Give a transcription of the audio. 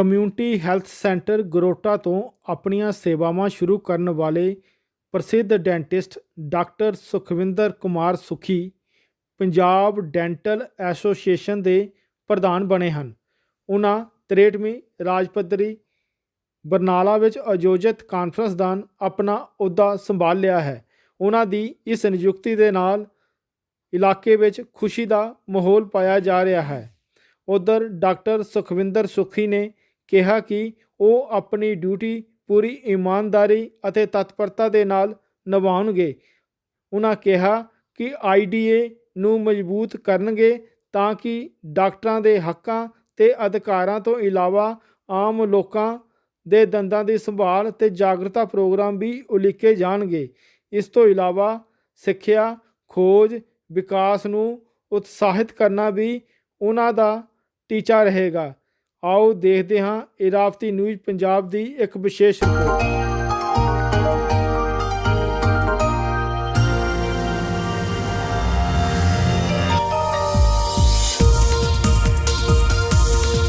Community health centre ਗਰੋਟਾ ਤੋਂ ਆਪਣੀਆਂ ਸੇਵਾਵਾਂ ਸ਼ੁਰੂ ਕਰਨ ਵਾਲੇ ਪ੍ਰਸਿੱਧ ਡੈਂਟਿਸਟ ਡਾਕਟਰ ਸੁਖਵਿੰਦਰ ਕੁਮਾਰ ਸੁਖੀ ਪੰਜਾਬ ਡੈਂਟਲ ਐਸੋਸੀਏਸ਼ਨ ਦੇ ਪ੍ਰਧਾਨ ਬਣੇ ਹਨ। ਉਹਨਾਂ 63ਵੀਂ ਰਾਜ ਪੱਧਰੀ ਬਰਨਾਲਾ ਵਿੱਚ ਆਯੋਜਿਤ ਕਾਨਫਰੰਸ ਦੌਰਾਨ ਆਪਣਾ ਅਹੁਦਾ ਸੰਭਾਲ ਲਿਆ ਹੈ। ਉਹਨਾਂ ਦੀ ਇਸ ਨਿਯੁਕਤੀ ਦੇ ਨਾਲ ਇਲਾਕੇ ਵਿੱਚ ਖੁਸ਼ੀ ਦਾ ਮਾਹੌਲ ਪਾਇਆ ਜਾ ਰਿਹਾ ਹੈ। ਉਧਰ ਡਾਕਟਰ ਸੁਖਵਿੰਦਰ ਸੁਖੀ ਨੇ ਕਿਹਾ ਕਿ ਉਹ ਆਪਣੀ ਡਿਊਟੀ ਪੂਰੀ ਇਮਾਨਦਾਰੀ ਅਤੇ ਤਤਪਰਤਾ ਦੇ ਨਾਲ ਨਿਭਾਉਣਗੇ। ਉਹਨਾਂ ਕਿਹਾ ਕਿ ਆਈਡੀਏ ਨੂੰ ਮਜ਼ਬੂਤ ਕਰਨਗੇ ਤਾਂ ਕਿ ਡਾਕਟਰਾਂ ਦੇ ਹੱਕਾਂ ਤੇ ਅਧਿਕਾਰਾਂ ਤੋਂ ਇਲਾਵਾ ਆਮ ਲੋਕਾਂ ਦੇ ਦੰਦਾਂ ਦੀ ਸੰਭਾਲ ਤੇ ਜਾਗਰਤਾ ਪ੍ਰੋਗਰਾਮ ਵੀ ਉਲੀਕੇ ਜਾਣਗੇ। ਇਸ ਤੋਂ ਇਲਾਵਾ ਸਿੱਖਿਆ, ਖੋਜ, ਵਿਕਾਸ ਨੂੰ ਉਤਸ਼ਾਹਿਤ ਕਰਨਾ ਵੀ ਉਹਨਾਂ ਦਾ ਟੀਚਾ ਰਹੇਗਾ। ਆਓ ਦੇਖਦੇ ਹਾਂ ਇਰਾਵਤੀ ਨਿਊਜ਼ ਪੰਜਾਬ ਦੀ ਇੱਕ ਵਿਸ਼ੇਸ਼ ਰਿਪੋਰਟ।